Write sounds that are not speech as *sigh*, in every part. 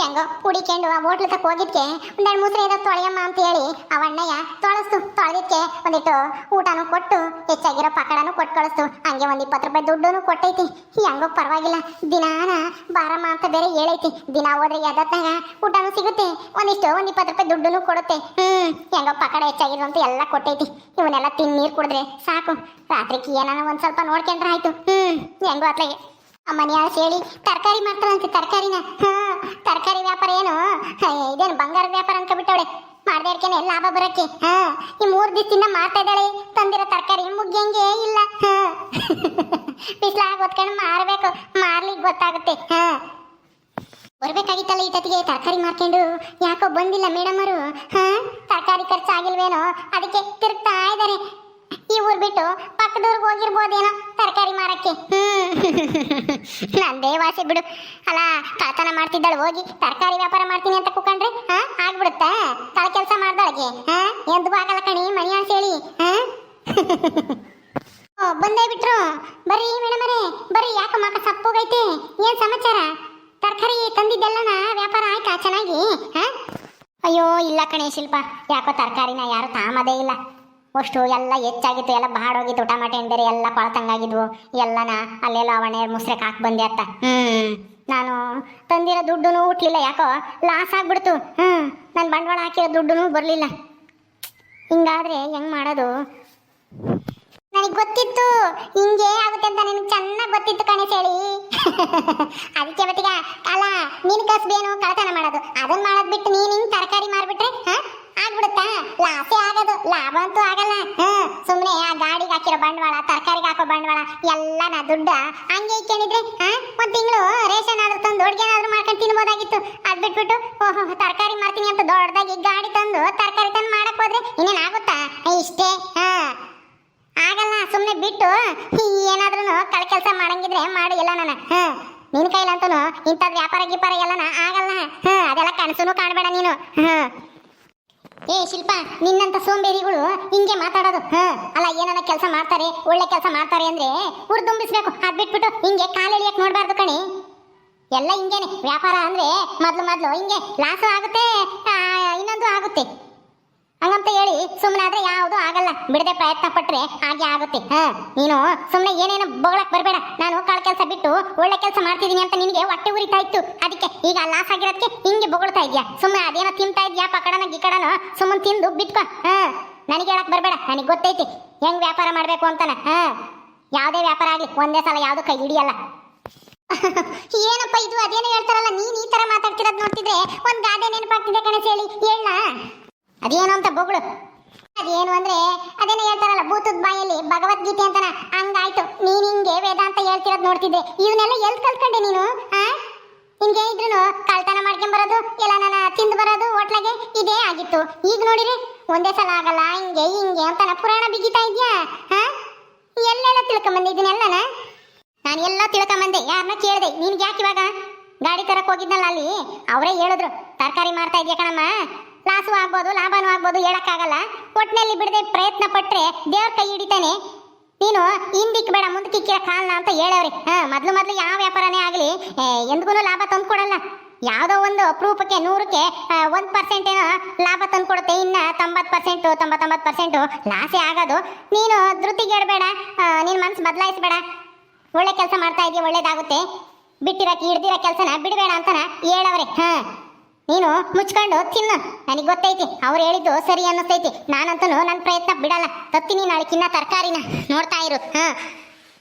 ಹೆಂಗೋ ಕುಡಿಕೊಂಡು ಆ ಹೋಟ್ಲ್ ತಕ್ಕ ಹೋಗಿದ್ಕೆ ಒಂದೆರಡು ಮೂಸ್ರೆ ಏನೋ ತೊಳೆಯಮ್ಮ ಅಂತ ಹೇಳಿ ಆ ಅಣ್ಣಯ್ಯ ತೊಳಸ್ತು. ತೊಳೆದಿದ್ಕೆ ಒಂದಿಟ್ಟು ಊಟನೂ ಕೊಟ್ಟು, ಹೆಚ್ಚಾಗಿರೋ ಪಕಡನೂ ಕೊಟ್ಟು ಕಳಿಸ್ತು. ಹಂಗೆ ಒಂದು ಇಪ್ಪತ್ತು ರೂಪಾಯಿ ದುಡ್ಡು ಕೊಟ್ಟೈತಿ. ಹೆಂಗೋ ಪರವಾಗಿಲ್ಲ. ದಿನಾನ ಬಾರಮ್ಮ ಅಂತ ಬೇರೆ ಹೇಳೈತಿ. ದಿನ ಹೋದ್ರೆ ಎದತ್ತಾಗ ಊಟನೂ ಸಿಗುತ್ತೆ. ಒಂದಿಷ್ಟು, ಒಂದು ಇಪ್ಪತ್ತು ರೂಪಾಯಿ ದುಡ್ಡು ಕೊಡುತ್ತೆ. ಹ್ಮ್, ಹೆಂಗೋ ಪಕಡ ಹೆಚ್ಚಾಗಿರೋ ಅಂತ ಎಲ್ಲ ಕೊಟ್ಟೈತಿ. ಇವನ್ನೆಲ್ಲ ತಿನ್ ನೀರು ಕುಡಿದ್ರೆ ಸಾಕು. ರಾತ್ರಿಗೆ ಏನಾನ ಒಂದು ಸ್ವಲ್ಪ ನೋಡ್ಕೊಂಡ್ರೆ ಆಯ್ತು. ಹ್ಮ್, ಹೆಂಗೋ ಅತ್ಲಾಗೆ ಅಮ್ಮನ ಯಾರು ಹೇಳಿ, ತರಕಾರಿ ಮಾಡ್ತಾರಂತೆ ತರಕಾರಿನ. ಹಾ, ತರಕಾರಿ ವ್ಯಾಪಾರ ಏನು? ಇದೇನು ಬಂಗಾರದ ವ್ಯಾಪಾರ ಅನ್ಕೊಬಿಟ್ಟವಳೆ ಮಾಡ್ದೆ ಇರ್ಕೇನೆ ಲಾಭ ಬರಕ್ಕೆ ಹಾ, ಈ ಮೂರು ದಿವಸದಿಂದ ಮಾಡ್ತಾ ಇದ್ದಾಳೆ. ತಂದಿರೋ ತರಕಾರಿ ಮುಗ್ಗಂಗೆ ಇಲ್ಲ. ಹಾ. *laughs* ಬಿಸ್ಲಾಗ ಹೊತ್ಕೊಂಡು ಮಾರಬೇಕು. ಮಾರ್ಲಿಕ್ಕೆ ಗೊತ್ತಾಗುತ್ತೆ. ಹಾ. ಬರ್ಬೇಕಾಗಿತ್ತಲ್ಲ ಈ ತತ್ತಿಗೆ ತರಕಾರಿ ಮಾರ್ಕೊಂಡು? ಯಾಕೋ ಬಂದಿಲ್ಲ ಮೇಡಮ್ ಅವರು ಹಾ, ತರಕಾರಿ ಖರ್ಚಾಗಿಲ್ವೇನೋ? ಅದಕ್ಕೆ ತಿರುಗ್ತಾ ಇದ್ದಾರೆ. ಬಿಟ್ಟು ಪಕ್ಕದೂರ್ಗೆ ಹೋಗಿರ್ಬೋದೇನೋ ತರಕಾರಿ ಮಾರಕ್ಕೆ. ನಂದೇ ವಾಸಿ ಬಿಡು. ಅಲ್ಲ ಕಳ್ತನ ಮಾಡ್ತಿದ್ದಾಳೆ ಹೋಗಿ ತರಕಾರಿ ವ್ಯಾಪಾರ ಮಾಡ್ತೀನಿ ಅಂತ ಕೂಕೊಂಡ್ರೆ ಹಾ ಆಗ್ಬಿಡುತ್ತಾ? ತಳ ಕೆಲಸ ಮಾಡ್ದಾಳಗೆ ಹಾ? ಎಂದು ಆಗಲ್ಲ ಕಣಿ ಮನೆಯ ಆಸೆ ಹೇಳಿ ಹಾ? ಬಂದೇ ಬಿಟ್ರು. ಬರ್ರಿ ಮೇಡಮರೇ ಬರ್ರಿ. ಯಾಕ ಮಗ ಸಪ್ಪೋಗೈತೆ. ಏನ್ ಸಮಾಚಾರ? ತರಕಾರಿ ತಂದಿದ್ದೆಲ್ಲನ? ವ್ಯಾಪಾರ ಆಯ್ತಾ? ಚೆನ್ನಾಗಿ ಹಾ? ಅಯ್ಯೋ ಇಲ್ಲ ಕಣೇ ಶಿಲ್ಪ. ಯಾಕೋ ತರಕಾರಿನ ಯಾರು ತಾಮದೇ ಇಲ್ಲ. ಅಷ್ಟು ಎಲ್ಲ ಹೆಚ್ಚಾಗಿತ್ತು ಎಲ್ಲ ಬಾಡೋಗಿತ್ತು ಟಮಾಟೆ ಹಣ್ಣು ಬೇರೆ ಎಲ್ಲ ಕೊಳತಂಗಾಗಿದ್ವು. ಎಲ್ಲನ ಅಲ್ಲೆಲ್ಲ ಅವಣೆ ಮುಸ್ರೆಕ್ ಹಾಕಿ ಬಂದೆ ಅತ್ತ ನಾನು ತಂದಿರೋ ದುಡ್ಡು ಹುಟ್ಲಿಲ್ಲ ಯಾಕೋ ಲಾಸ್ ಆಗ್ಬಿಡ್ತು. ಹ್ಮ್. ನಾನು ಬಂಡವಾಳ ಹಾಕಿರೋ ದುಡ್ಡು ಬರಲಿಲ್ಲ. ಹಿಂಗಾದ್ರೆ ಹೆಂಗ್ ಮಾಡೋದು? ನನಗೆ ಗೊತ್ತಿತ್ತು ಹಿಂಗೆ ಆಗುತ್ತೆ ಅಂತ ನನಗೆ ಚೆನ್ನಾಗಿ ಗೊತ್ತಿತ್ತು ಕಣೇಶ್ ಹೇಳಿ *laughs* ಅದಕ್ಕೆ ಬತ್ತಿಗ ಅಲ್ಲ ನಿನ್ ಕಸ್ಬೇನು ಕಳತನ ಮಾಡೋದು. ಅದನ್ನ ಮಾಡೋದ್ ಬಿಟ್ಟು ನೀನ್ ಹಿಂಗ್ ತರಕಾರಿ ಮಾರ್ಬಿಟ್ರೆ ಹಾ? ಲಾಸೇ ಆಗೋದು ಲಾಭ ಅಂತೂ ಆಗಲ್ಲ. ಹಾ ಸುಮ್ನೆ ಆ ಗಾಡಿಗೆ ಹಾಕಿರೋ ಬಂಡವಾಳ, ತರಕಾರಿಗೆ ಹಾಕೋ ಬಂಡವಾಳ ಎಲ್ಲ ನಾ ದುಡ್ಡ ಹಂಗೆ ಇಟ್ಕೊಂಡಿದ್ರೆ ಒಂದ್ ತಿಂಗಳು ರೇಷನ್ ಆದ್ರೂ ತಂದು ಅಡ್ಗೆನಾದ್ರೂ ಮಾಡ್ಕೊಂಡು ತಿನ್ಬೋದಾಗಿತ್ತು. ಅದ್ ಬಿಟ್ಬಿಟ್ಟು, ಓಹೋ, ತರಕಾರಿ ಮಾಡ್ತೀನಿ ಅಂತ ದೊಡ್ಡದಾಗಿ ಗಾಡಿ ತಂದು, ತರಕಾರಿ ತಂದು ಮಾಡಕ್ ಹೋದ್ರೆ ಇನ್ನೇನ್ ಆಗುತ್ತಾ? ಇಷ್ಟೇ, ಹಾ. ಆಗಲ್ಲ ಸುಮ್ಮನೆ ಬಿಟ್ಟು ಏನಾದ್ರೂ ಕಳ ಕೆಲಸ ಮಾಡಂಗಿದ್ರೆ ಮಾಡು ಎಲ್ಲ ನಾನು ಹಾ ನಿನ್ ಕೈಲಂತೂ ಇಂಥದ್ದು ವ್ಯಾಪಾರ ಗೀಪಾರ ಎಲ್ಲನ ಆಗಲ್ಲ. ಹಾ ಅದೆಲ್ಲ ಕನಸುನು ಕಾಣಬೇಡ ನೀನು. ಹಾ ಏ, ಶಿಲ್ಪ, ನಿನ್ನಂತ ಸೋಂಬೇರಿಗಳು ಹಿಂಗೆ ಮಾತಾಡೋದು. ಹ, ಅಲ್ಲ ಏನನ್ನ ಕೆಲಸ ಮಾಡ್ತಾರೆ, ಒಳ್ಳೆ ಕೆಲಸ ಮಾಡ್ತಾರೆ ಅಂದ್ರೆ ಉರ್ದುಂಬಿಸ್ಬೇಕು ಅದ್ ಬಿಟ್ಬಿಟ್ಟು ಹಿಂಗೆ ಕಾಲೆಳಿಯಕ್ ನೋಡ್ಬಾರ್ದು ಕಣಿ. ಎಲ್ಲ ಹಿಂಗೇನೆ. ವ್ಯಾಪಾರ ಅಂದ್ರೆ ಮೊದ್ಲು ಮೊದ್ಲು ಹಿಂಗೆ ಲಾಸು ಆಗುತ್ತೆ ಇನ್ನೊಂದು ಆಗುತ್ತೆ. ಹಂಗಂತ ಹೇಳಿ ಸುಮ್ಮನೆ ಆದ್ರೆ ಯಾವುದು ಆಗಲ್ಲ. ಬಿಡದೆ ಪ್ರಯತ್ನ ಪಟ್ರೆ ಹಾಗೆ ಆಗುತ್ತೆ. ಹಾ, ನೀನು ಸುಮ್ಮನೆ ಏನೇನು ಬೊಗಳಕ್ ಬರಬೇಡ. ನಾನು ಕಾಳ ಕೆಲಸ ಬಿಟ್ಟು ಒಳ್ಳೆ ಕೆಲಸ ಮಾಡ್ತಿದೀನಿ ಅಂತ ನಿನಗೆ ಹೊಟ್ಟೆ ಉರಿತಾ ಇತ್ತು. ಅದಕ್ಕೆ ಈಗ ಲಾಸ್ ಆಗಿರೋದಕ್ಕೆ ಹಿಂಗೆ ಬೊಗಳ್ತಾ ಇದ್ಯಾ? ಸುಮ್ಮನೆ ಅದೇನೋ ತಿಂತಾ ಇದೆಯಾ ಪಕಡನ ಗಿಕಡನ? ಸುಮ್ಮನೆ ತಿಂದು ಬಿಟ್ಕೊ ಹಾ, ನನಗೆ ಹೇಳಕ್ ಬರಬೇಡ. ನನಗೆ ಗೊತ್ತೈತಿ. ಹೆಂಗ್ ವ್ಯಾಪಾರ ಮಾಡ್ಬೇಕು ಅಂತಾನ. ಹಾ, ಯಾವುದೇ ವ್ಯಾಪಾರ ಆಗ್ಲಿ, ಒಂದೇ ಸಲ ಯಾವುದು ಕೈ ಹಿಡಿಯಲ್ಲ. *laughs* ಏನಪ್ಪ ಇದು? ಅದೇನೋ ಹೇಳ್ತಾರಲ್ಲ, ನೀನ್ ಈ ತರ ಮಾತಾಡ್ತಿರೋದ್ ನೋಡ್ತಿದ್ರೆ ಒಂದ್ ಗಾದೆ ನೆನಪಾಗ್ತಿದೆ ಕಣೆ ಹೇಳಿ ಹೇಳ ಅದೇನು ಅಂತ ಬೊಗಳು. ಅದೇನು ಅಂದ್ರೆ ಅದೇನೋ ಹೇಳ್ತಾರಲ್ಲ, ಭೂತದ ಬಾಯಲ್ಲಿ ಭಗವದ್ಗೀತೆ ಅಂತನ. ಹಂಗಾಯ್ತು. ನೀನ್ ಹಿಂಗೆ ವೇದಾಂತ ಹೇಳ್ತಿರೋದು ನೋಡ್ತಿದ್ದೆ. ಇವನ್ನೆಲ್ಲ ಎಲ್ ಕಲ್ತ್ಕೊಂಡೆ ನೀನು, ಆ? ನಿನ್ಗೆ ಇದ್ರು ಕಳ್ತನ ಮಾಡ್ಕೊಂಡ್ ಬರೋದು ಎಲ್ಲ ನನ್ನ ತಿಂದು ಬರೋದು ಹೋಟ್ಲಾಗೆ ಇದೇ ಆಗಿತ್ತು. ಈಗ ನೋಡಿರಿ, ಒಂದೇ ಸಲ ಆಗಲ್ಲ, ಹಿಂಗೆ ಹಿಂಗೆ ಅಂತಾನ ಪುರಾಣ ಬಿಗಿತಾ ಇದ್ಯಾ ಹಾ ಎಲ್ಲೆಲ್ಲ ತಿಳ್ಕೊಂಬಂದೆ ಇದನ್ನೆಲ್ಲನ? ನಾನು ಎಲ್ಲ ತಿಳ್ಕೊಂಬಂದೆ. ಯಾರನ್ನ ಕೇಳಿದೆ? ನಿನ್ಗೆ ಯಾಕೆ ಇವಾಗ ಗಾಡಿ ತರಕ್ ಹೋಗಿದ್ನಲ್ಲ ಅಲ್ಲಿ? ಅವರೇ ಹೇಳಿದ್ರು, ತರಕಾರಿ ಮಾರ್ತಾ ಇದೆಯಾ ಕಣಮ್ಮ? ಲಾಸು ಆಗ್ಬೋದು, ಲಾಭನೂ ಆಗ್ಬೋದು ಹೇಳೋಕ್ಕಾಗಲ್ಲ. ಒಟ್ಟಿನಲ್ಲಿ ಬಿಡದೆ ಪ್ರಯತ್ನ ಪಟ್ಟರೆ ದೇವ್ರ ಕೈ ಹಿಡಿತಾನೆ. ನೀನು ಹಿಂದಿಕ್ ಬೇಡ ಮುಂದಕ್ಕಿಕ್ಕಿರ ಕಾಲ್ನ ಅಂತ ಹೇಳವ್ರಿ. ಹಾಂ, ಮೊದಲು ಮೊದಲು ಯಾವ ವ್ಯಾಪಾರನೇ ಆಗಲಿ ಎಂದಿಗೂ ಲಾಭ ತಂದು ಕೊಡಲ್ಲ ಯಾವುದೋ ಒಂದು ಅಪರೂಪಕ್ಕೆ, ನೂರಕ್ಕೆ ಒಂದು ಪರ್ಸೆಂಟ್ ಏನೋ ಲಾಭ ತಂದು ಕೊಡುತ್ತೆ ಇನ್ನ ತೊಂಬತ್ತು ಪರ್ಸೆಂಟು ತೊಂಬತ್ತೊಂಬತ್ತು ಪರ್ಸೆಂಟು ಲಾಸೇ ಆಗೋದು. ನೀನು ಧೃತಿಗೇಡಬೇಡ ನಿನ್ನ ಮನಸ್ಸು ಬದಲಾಯಿಸಬೇಡ. ಒಳ್ಳೆ ಕೆಲಸ ಮಾಡ್ತಾ ಇದೆಯಾ, ಒಳ್ಳೇದಾಗುತ್ತೆ. ಬಿಟ್ಟಿರಕ್ಕೆ ಹಿಡ್ದಿರೋ ಕೆಲಸನ ಬಿಡಬೇಡ ಅಂತನ ಹೇಳವ್ರೆ. ಹಾ. ನೀನು ಮುಚ್ಕೊಂಡು ತಿನ್ನು. ನನಗೆ ಗೊತ್ತೈತಿ, ಅವ್ರು ಹೇಳಿದ್ದು ಸರಿ ಅನ್ನಿಸ್ತೈತಿ. ನಾನಂತೂ ನನ್ನ ಪ್ರಯತ್ನ ಬಿಡಲ್ಲ. ತತ್ತೀನಿ ನಾಳೆ ಕಿನ್ನ ತರಕಾರಿನ ನೋಡ್ತಾ ಇರು, ಹಾಂ.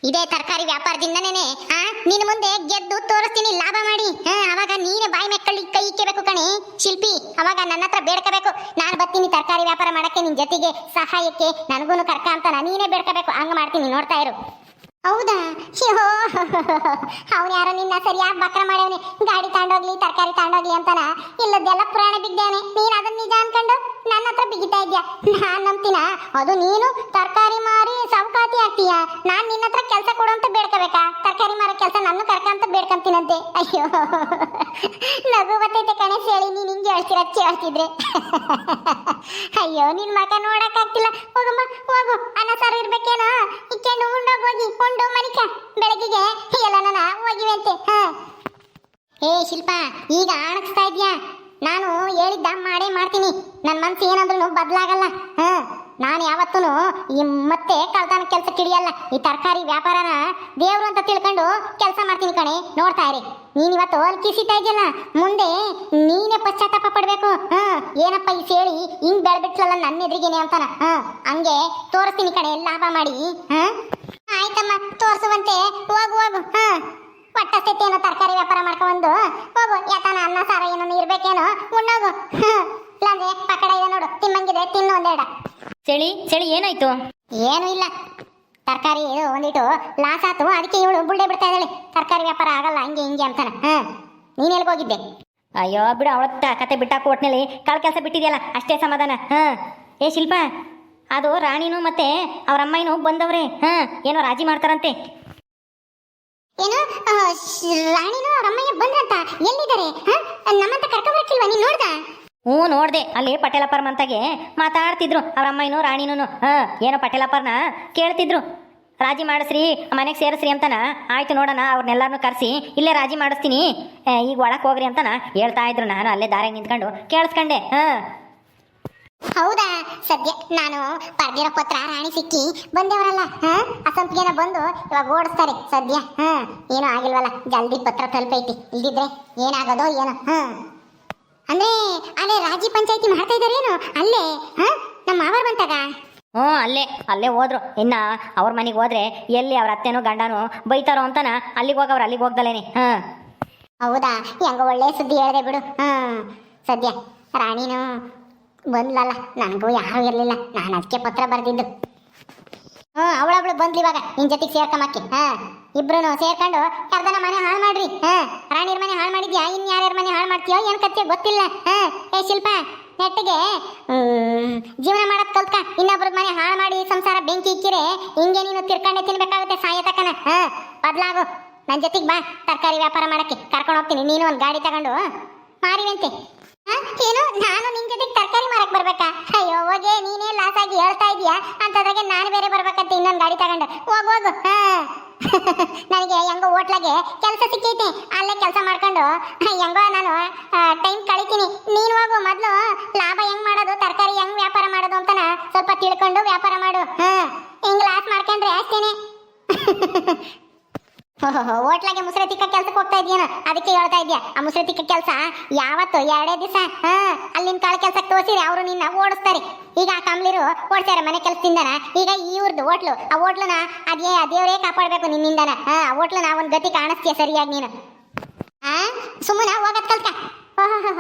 ಇದೇ ತರಕಾರಿ ವ್ಯಾಪಾರದಿಂದನೇ ಆ? ನಿನ್ನ ಮುಂದೆ ಗೆದ್ದು ತೋರಿಸ್ತೀನಿ, ಲಾಭ ಮಾಡಿ, ಹಾ. ಅವಾಗ ನೀನೇ ಬಾಯಿ ಮೆಕ್ಕಳಿ ಕೈ ಇಕ್ಕಬೇಕು ಕಣೆ. ಶಿಲ್ಪಿ, ಅವಾಗ ನನ್ನ ಹತ್ರ ಬೇಡ್ಕೋಬೇಕು. ನಾನು ಬರ್ತೀನಿ ತರಕಾರಿ ವ್ಯಾಪಾರ ಮಾಡಕ್ಕೆ ನಿನ್ನ ಜೊತೆಗೆ, ಸಹಾಯಕ್ಕೆ. ನನಗೂ ಕರ್ಕ ಅಂತ ನೀನೇ ಬೇಡ್ಕೋಬೇಕು. ಹಂಗೆ ಮಾಡ್ತೀನಿ, ನೋಡ್ತಾ ಇರು. ಹೌದಾ? ಶಿಹೋ ಅವನು ಯಾರೋ ನಿನ್ನ ಸರಿಯಾಗಿ ಬಕ್ರ ಮಾಡವನೆ ಗಾಡಿ ತಗೊಂಡೋಗ್ಲಿ ತರಕಾರಿ ತಗೊಂಡೋಗ್ಲಿ ಅಂತಾನ? ಇಲ್ಲದೆಲ್ಲ ಪುರಾಣ ಬಿದ್ದೇನೆ ನೀನ್ ಅದನ್ನ ನಿಜ ಅನ್ಕೊಂಡು ನನ್ನ ಹತ್ರ ಬಿಗಿತಾ ಇದ್ಯಾ? ನಾನ್ ನಂಬ್ತೀನ? ಅದು ನೀನು ತರಕಾರಿ ಮಾರಿ ಸೌಕಾತಿ ಆಗ್ತೀಯ? ನಾನ್ ನಿನ್ನ ಹತ್ರ ಕೆಲಸ ಕೊಡು ಬೇಡ್ಕೋಬೇಕಾ? ತರಕಾರಿ ಮಾರೋ ಕೆಲಸ ನನ್ನ ಕರ್ಕ ಅಂತ ಬೇಡ್ಕೊಂತೀನಂತೆ? ಅಯ್ಯೋ. ನಗು ಬರ್ತೈತೆ ಕಣೆ ಹೇಳಿ ನೀನ್ ಹಿಂಗೆ ಹೇಳ್ತೀರ ಹೇಳ್ತಿದ್ರೆ ಅಯ್ಯೋ, ನಿನ್ ಮಗ ನೋಡಕ್ ಆಗ್ತಿಲ್ಲ ಹೋಗಮ್ಮ ಹೋಗು ಅನ್ನ ಸಾರು ಇರ್ಬೇಕೇನೋ? ಇಕ್ಕೊಂಡು ಉಂಡೋಗ್ ಹೋಗಿ, ಉಂಡು ಮನಿಕ. ಎಲ್ಲ ನಾನು ಹೋಗಿವೆ ಅಂತೆ ಹಾ. ಹೇ ಶಿಲ್ಪ, ಈಗ ಆಣಗಿಸ್ತಾ ಇದ್ಯಾ? ನಾನು ಹೇಳಿದ್ದ ಮಾಡೇ ಮಾಡ್ತೀನಿ. ನನ್ನ ಮನ್ಸು ಏನಾದ್ರೂ ಬದಲಾಗಲ್ಲ. ಹಾ. ನಾನು ಯಾವತ್ತೂ ಈ ಮತ್ತೆ ಕಳ್ತಾನ ಕೆಲಸ ಕಿಡಿಯಲ್ಲ ಈ ತರಕಾರಿ ವ್ಯಾಪಾರನ ದೇವ್ರು ಅಂತ ತಿಳ್ಕೊಂಡು ಕೆಲಸ ಮಾಡ್ತೀನಿ ಕಣೆ. ನೋಡ್ತಾ ಇರಿ. ನೀನು ಇವತ್ತು ಅಲ್ಲಿ ಕಿಸಿತಾ ಇದೆಯಲ್ಲ? ಮುಂದೆ ನೀನೇ ಪಶ್ಚಾತ್ತಾಪ ಪಡಬೇಕು. ಹ್ಮ್ ಏನಪ್ಪ ಈ ಸೇಳಿ ಹಿಂಗ್ ಬೆಳ್ಬಿಟ್ಲಲ್ಲ ನನ್ನ ಎದುರಿಗೇನೆ ಅಂತಾನ? ಹ, ಹಂಗೆ ತೋರಿಸ್ತೀನಿ ಕಣೆ, ಲಾಭ ಮಾಡಿ. ಹ್ಮ್ ಆಯ್ತಮ್ಮ, ತೋರಿಸುವಂತೆ. ಹೋಗು ಹೋಗು. ಹ ಪಟ್ಟಸ್ತೈತಿ ಏನೋ ತರಕಾರಿ ವ್ಯಾಪಾರ ಮಾಡ್ಕೊಂಡು ಹೋಗು, ಯಾತನ ಅನ್ನ, ಸಾರ ಏನೋ ಇರ್ಬೇಕೇನೋ, ಉಣ್ಣೋಗು. ಹ್ಮ್. ಇಲ್ಲಾಂದ್ರೆ ಪಕಡ ಇದೆ ನೋಡು ತಿಮ್ಮಂಗಿದೆ ತಿನ್ನು ಒಂದೆರಡ ಚಳಿ ಚಳಿ ಏನಾಯ್ತು? ಏನು ಇಲ್ಲ. ತರಕಾರಿ ಒಂದಿಟ್ಟು ಲಾಸ್ ಆತು ಅದಕ್ಕೆ ಇವಳು ಬುಳ್ಳೆ ಬಿಡ್ತಾ ಇದ್ದಾಳೆ. ತರಕಾರಿ ವ್ಯಾಪಾರ ಆಗಲ್ಲ ಹಂಗೆ ಹಿಂಗೆ ಅಂತಾನೆ. ಹಾ ನೀನು ಹೋಗಿದ್ದೆ? ಅಯ್ಯೋ ಬಿಡು ಅವತ್ತ ಕತೆ ಬಿಟ್ಟಾಕು ಒಟ್ಟಿನಲ್ಲಿ ಕಾಳು ಕೆಲಸ ಬಿಟ್ಟಿದೆಯಲ್ಲ ಅಷ್ಟೇ ಸಮಾಧಾನ. ಹಾ ಏ ಶಿಲ್ಪ ಅದು ರಾಣಿನೂ ಮತ್ತೆ ಅವ್ರ ಅಮ್ಮನೂ ಬಂದವ್ರೆ. ಹಾ ಏನೋ ರಾಜಿ ಮಾಡ್ತಾರಂತೆ. ಏನು? ರಾಣಿನೂ ಅವ್ರ ಅಮ್ಮಯ್ಯ ಬಂದ್ರಂತ? ಎಲ್ಲಿದ್ದಾರೆ? ಹಾ ನಮ್ಮಂತ ಕರ್ಕೊಂಡ್ಬರ್ಕಿಲ್ವಾ ನೀನ್ ನೋಡ್ದ? ಹ್ಞೂ, ನೋಡ್ದೆ. ಅಲ್ಲಿ ಪಟೇಲಪ್ಪರ ಮಂತಾಗೆ ಮಾತಾಡ್ತಿದ್ರು. ಅವ್ರ ಅಮ್ಮನೂ ರಾಣಿನೂ ಹಾಂ, ಏನೋ ಪಟೇಲಪ್ಪರ್ನ ಕೇಳ್ತಿದ್ರು. ರಾಜಿ ಮಾಡಿಸ್ರಿ, ಮನೆಗೆ ಸೇರಿಸ್ರಿ ಅಂತನ. ಆಯ್ತು ನೋಡೋಣ ಅವ್ರನ್ನೆಲ್ಲರನ್ನೂ ಕರೆಸಿ ಇಲ್ಲೇ ರಾಜಿ ಮಾಡಿಸ್ತೀನಿ. ಈಗ ಒಳಕ್ಕೆ ಹೋಗ್ರಿ ಅಂತನ ಹೇಳ್ತಾ ಇದ್ರು. ನಾನು ಅಲ್ಲೇ ದಾರಿಗೆ ನಿಂತ್ಕೊಂಡು ಕೇಳಿಸ್ಕೊಂಡೆ. ಹಾಂ. ಹೌದಾ? ಸದ್ಯ ನಾನು ಪರ್ದಿರೋ ಪತ್ರ ರಾಣಿ ಸಿಕ್ಕಿ ಬಂದೇವರಲ್ಲ. ಹಾ, ಅಸಂಪಿಗೆನ ಬಂದು ಇವಾಗ ಓಡಿಸ್ತಾರೆ ಸದ್ಯ. ಹಾ, ಏನೂ ಆಗಿಲ್ವಲ್ಲ. ಜಲ್ದಿ ಪತ್ರ ತಲುಪೈತಿ. ಇಲ್ದಿದ್ರೆ ಏನಾಗೋದೋ ಏನೋ. ಹಾ. ಅಂದ್ರೆ ಅಲ್ಲೇ ರಾಜಿ ಪಂಚಾಯತಿ ಮಾಡ್ತಾ ಇದಾರೇನು ಅಲ್ಲೇ ಹಾ? ನಮ್ಮ ಮಾವರ್ ಬಂತಾಗ? ಹ್ಞೂ ಅಲ್ಲೇ ಅಲ್ಲೇ ಹೋದ್ರು. ಇನ್ನ ಅವ್ರ ಮನೆಗೆ ಹೋದ್ರೆ ಎಲ್ಲಿ ಅವ್ರ ಅತ್ತೆನೋ ಗಂಡನೋ ಬೈತಾರೋ ಅಂತನ ಅಲ್ಲಿಗೆ ಹೋಗವ್ರು ಅಲ್ಲಿಗೆ ಹೋಗ್ದಲೇನೆ ಹಾಂ. ಹೌದಾ? ಹೆಂಗ ಒಳ್ಳೆ ಸುದ್ದಿ ಹೇಳಿದೆ ಬಿಡು. ಹಾ. ಸದ್ಯ ರಾಣಿನೂ ಬಂದ್ಲಲ್ಲ ನನಗೂ ಯಾರು ಇರಲಿಲ್ಲ. ನಾನು ಅದಕ್ಕೆ ಪತ್ರ ಬರೆದಿದ್ದು. ಹ್ಞೂ ಅವಳವಳು ಬಂದ್ಲಿವಾಗ ನಿನ್ನ ನಿನ್ ಜೊತೆಗೆ ಸೇರ್ಕೊಂಬಕ್ಕೆ. ಹಾ. ಇಬ್ರು ಸೇರ್ಕೊಂಡು ಕರ್ದನ ಮನೆ ಹಾಳು ಮಾಡ್ರಿ, ಹಾ? ಮನೆ ಹಾಳು ಮಾಡಿದ್ಯಾ? ಇನ್ ಯಾರ್ಯಾರ ಮನೆ ಹಾಳು ಮಾಡ್ತೀಯೋ ಏನ್ ಕತ್ತೆ ಗೊತ್ತಿಲ್ಲ ಏ ಶಿಲ್ಪ, ನೆಟ್ಟಿಗೆ ಜೀವನ ಮಾಡೋದ್ ಕಲ್ತ್ಕ ಇನ್ನೊಬ್ರ ಮನೆ ಹಾಳು ಮಾಡಿ ಸಂಸಾರ ಬೆಂಕಿ ಇಕ್ಕಿರೆ, ಹಿಂಗೆ ನೀನು ತಿರ್ಕೊಂಡೆ ತಿನ್ಬೇಕಾಗುತ್ತೆ ಸಾಯ ತಕನ ಬದ್ಲಾಗು, ನನ್ ಜೊತೆಗೆ ಬಾ, ತರಕಾರಿ ವ್ಯಾಪಾರ ಮಾಡಕ್ಕೆ, ಕರ್ಕೊಂಡು ಹೋಗ್ತೀನಿ, ನೀನು ಒಂದು ಗಾಡಿ ತಗೊಂಡು ಮಾರಿವಂತೆ ಏನು, ನಾನು ನಿನ್ ಜೊತೆಗೆ ತರಕಾರಿ ಮಾರಕ್ ಬರ್ಬೇಕಾ? ಅಯ್ಯೋ, ಹೋಗೆ, ನೀನೇ ಲಾಸ್ ಆಗಿ ಹೇಳ್ತಾ ಇದೀಯಾ ಅಂತದ್ರಾಗೆ ನಾನು ಬೇರೆ ಬರ್ಬೇಕಂತ ಇನ್ನೊಂದು ಗಾಡಿ ತಗೊಂಡು ಹೋಗ್ಬೋದು ಹೋಗು, ಹಾ? *laughs* ನನಗೆ ಹೆಂಗೋ ಹೋಟ್ಲಾಗೆ ಕೆಲಸ ಸಿಕ್ಕೈತಿ, ಅಲ್ಲೇ ಕೆಲಸ ಮಾಡ್ಕೊಂಡು. ಹೆಂಗೋ ನಾನು ಟೈಮ್ ಕಳಿತೀನಿ. ನೀನು ಹೋಗು, ಮೊದಲು ಲಾಭ ಹೆಂಗ್ ಮಾಡೋದು, ತರಕಾರಿ ಹೆಂಗ್ ವ್ಯಾಪಾರ ಮಾಡೋದು ಅಂತನ ಸ್ವಲ್ಪ ತಿಳ್ಕೊಂಡು ವ್ಯಾಪಾರ ಮಾಡು. ಹಾ ಹಿಂಗ್ ಲಾಸ್ ಮಾಡ್ಕೊಂಡ್ರೆ ಅಷ್ಟೇನೆ. *laughs* ಹೋಟ್ಲಾಗೆ ಮುಸ್ರೆ ತಿಕ್ಕ ಕೆಲ್ಸಕ್ಕೆ ಹೋಗ್ತಾ ಇದೀಯನ ಅದಕ್ಕೆ ಹೇಳ್ತಾ ಇದ್ಯಾ ಆ ಮುಸ್ರೆ ತಿಕ್ಕ ಕೆಲಸ ಯಾವತ್ತು? ಎರಡೇ ದಿವಸ? ಹಾ, ಅಲ್ಲಿನ ಕಾಳ ಕೆಲಸಕ್ಕೆ ತೋರಿಸಿರಿ ಅವರು ನಿನ್ನ ಓಡಿಸ್ತಾರೆ. ಈಗ ಆ ಕಮ್ಲಿರು ಓಡ್ತಾರೆ ಮನೆ ಕೆಲಸದಿಂದನ? ಈಗ ಇವ್ರದ್ದು ಹೋಟ್ಲು, ಆ ಹೋಟ್ಲನ ಅದೇ ದೇವರೇ ಕಾಪಾಡ್ಬೇಕು ನಿನ್ನಿಂದನ? ಹಾ, ಆ ಹೋಟ್ಲನ ಒಂದು ಗತಿ ಕಾಣಿಸ್ತೀಯ ಸರಿಯಾಗಿ ನೀನು? ಹಾ ಸುಮ್ಮನ ಹೋಗತ್ ಕಲ್ತ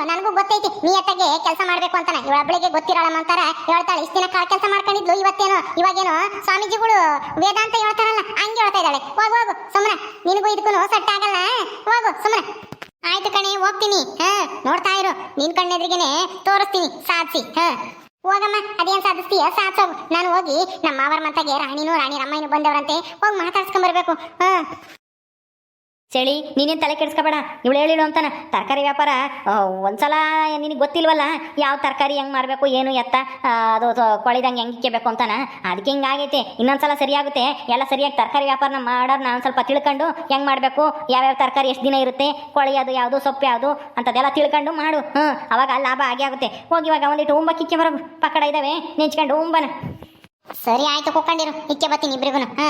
ನನಗೂ ಗೊತ್ತೈತಿ. ನೀ ಅತ್ತಗೆ ಕೆಲಸ ಮಾಡ್ಬೇಕು ಅಂತಾನೆ. ಇವಳ ಬೆಳಿಗ್ಗೆ ಗೊತ್ತಿರಲ್ಲ ಅಂತಾರ. ಹೇಳ್ತಾಳೆ, ಇಷ್ಟು ದಿನ ಕಾಳ ಕೆಲಸ ಮಾಡ್ಕೊಂಡಿದ್ಲು, ಇವತ್ತೇನು, ಇವಾಗೇನು ಸ್ವಾಮೀಜಿಗಳು ವೇದಾಂತ ಹೇಳ್ತಾರಲ್ಲ, ಹಂಗೆ ಹೇಳ್ತಾ ಇದ್ದಾಳೆ. ಹೋಗು ಹೋಗು ಸುಮ್ಮನೆ ನಿನಗೂ ಇದಕ್ಕೂ ಸೆಟ್ ಆಗಲ್ಲ ಹೋಗು ಸುಮ್ಮನೆ ಆಯ್ತು ಕಣೆ, ಹೋಗ್ತೀನಿ ಹಾ ನೋಡ್ತಾ ಇರು. ನಿನ್ ಕಣ್ಣೆದ್ರಿಗೆನೆ ತೋರಿಸ್ತೀನಿ, ಸಾಧಿಸಿ ಹಾ ಹೋಗಮ್ಮ, ಅದೇನ್ ಸಾಧಿಸ್ತೀಯ? ಸಾಧಿಸೋಗು ನಾನು ಹೋಗಿ ನಮ್ಮ ಮಾವರ ಮಂತಾಗೆ ರಾಣಿನೂ ರಾಣಿ ರಮ್ಮಯ್ಯನು ಬಂದವರಂತೆ ಹೋಗಿ ಮಾತಾಡ್ಸ್ಕೊಂಡ್ ಬರ್ಬೇಕು ಹಾ ಚಳಿ ನೀನೇನು ತಲೆ ಕೆಡಿಸ್ಕೊಬೇಡ. ಇವಳು ಹೇಳಿಳು ಅಂತಾನ. ತರಕಾರಿ ವ್ಯಾಪಾರ ಒಂದ್ಸಲ ನಿನಗೆ ಗೊತ್ತಿಲ್ವಲ್ಲ? ಯಾವ ತರಕಾರಿ ಹೆಂಗೆ ಮಾರಬೇಕು, ಏನು ಎತ್ತ ಅದು ಕೊಳಿದಂಗೆ ಹೆಂಗೆ ಇಕ್ಕಬೇಕು ಅಂತಾನ. ಅದಕ್ಕೆ ಹಿಂಗಾಗೈತೆ ಇನ್ನೊಂದ್ಸಲ ಸರಿಯಾಗುತ್ತೆ. ಎಲ್ಲ ಸರಿಯಾಗಿ ತರಕಾರಿ ವ್ಯಾಪಾರನ ಮಾಡೋರು ನಾನು ಸ್ವಲ್ಪ ತಿಳ್ಕೊಂಡು ಹೆಂಗೆ ಮಾಡಬೇಕು, ಯಾವ್ಯಾವ ತರಕಾರಿ ಎಷ್ಟು ದಿನ ಇರುತ್ತೆ, ಕೊಳಿ ಅದು ಯಾವುದು, ಸೊಪ್ಪು ಯಾವುದು ಅಂಥದ್ದೆಲ್ಲ ತಿಳ್ಕೊಂಡು ಮಾಡು. ಹ್ಞೂ ಅವಾಗ ಲಾಭ ಆಗೇ ಆಗುತ್ತೆ. ಹೋಗಿ ಇವಾಗ ಒಂದಿಟ್ಟು ಉಂಬ ಕಿಕ್ಕೆ ಬರೋ ಪಕ್ಕಡ ಇದ್ದಾವೆ ನೆಂಚ್ಕೊಂಡು ಉಂಬನ. ಸರಿ, ಆಯಿತು ಕೂಕೊಂಡಿರು ಇಕ್ಕೆ ಬರ್ತೀನಿ ಇಬ್ರಿಗೂ ಹಾ